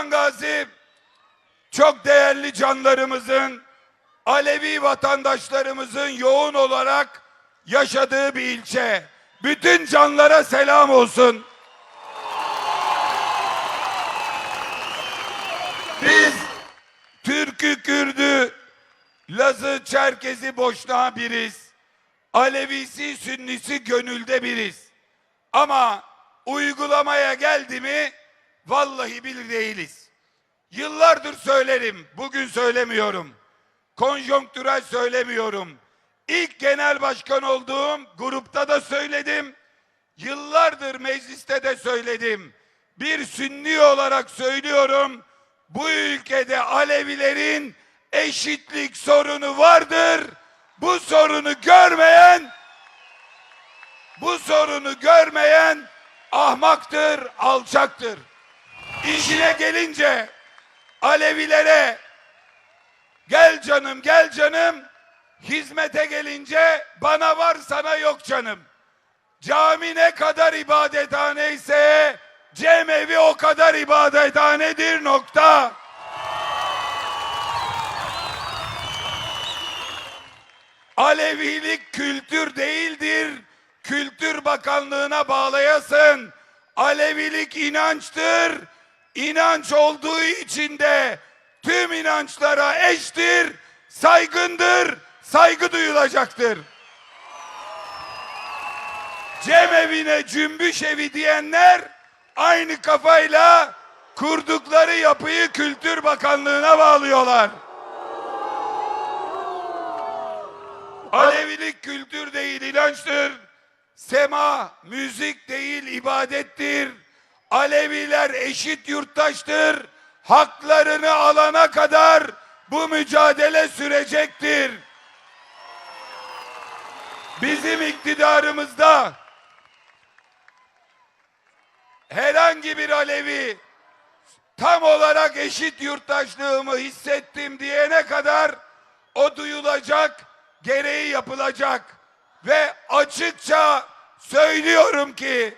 Orhan Gazi çok değerli canlarımızın, Alevi vatandaşlarımızın yoğun olarak yaşadığı bir ilçe. Bütün canlara selam olsun. Biz Türk'ü, Kürd'ü, Laz'ı, Çerkez'i, Boşnağı biriz. Alevisi, Sünnisi gönülde biriz. Ama uygulamaya geldi mi vallahi bir değiliz. Yıllardır söylerim, bugün söylemiyorum. Konjonktürel söylemiyorum. İlk genel başkan olduğum grupta da söyledim. Yıllardır mecliste de söyledim. Bir sünni olarak söylüyorum. Bu ülkede Alevilerin eşitlik sorunu vardır. Bu sorunu görmeyen bu sorunu görmeyen ahmaktır, alçaktır. İşine gelince Alevilere gel canım gel canım hizmete gelince bana var sana yok canım. Cami ne kadar ibadethane ise cemevi o kadar ibadethanedir nokta. Alevilik kültür değildir. Kültür Bakanlığı'na bağlayasın. Alevilik inançtır. İnanç olduğu için de tüm inançlara eştir, saygındır, saygı duyulacaktır. Cemevine cümbüş evi diyenler aynı kafayla kurdukları yapıyı Kültür Bakanlığı'na bağlıyorlar. Alevilik kültür değil inançtır. Sema müzik değil ibadettir. Aleviler eşit yurttaştır. Haklarını alana kadar bu mücadele sürecektir. Bizim iktidarımızda herhangi bir Alevi tam olarak eşit yurttaşlığımı hissettim diyene kadar o duyulacak, gereği yapılacak ve açıkça söylüyorum ki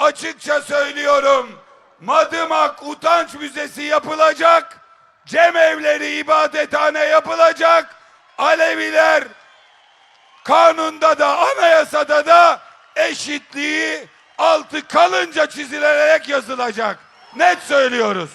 açıkça söylüyorum Madımak Utanç Müzesi yapılacak cemevleri ibadethane yapılacak Aleviler kanunda da anayasada da eşitliği altı kalınca çizilerek yazılacak. Net söylüyoruz.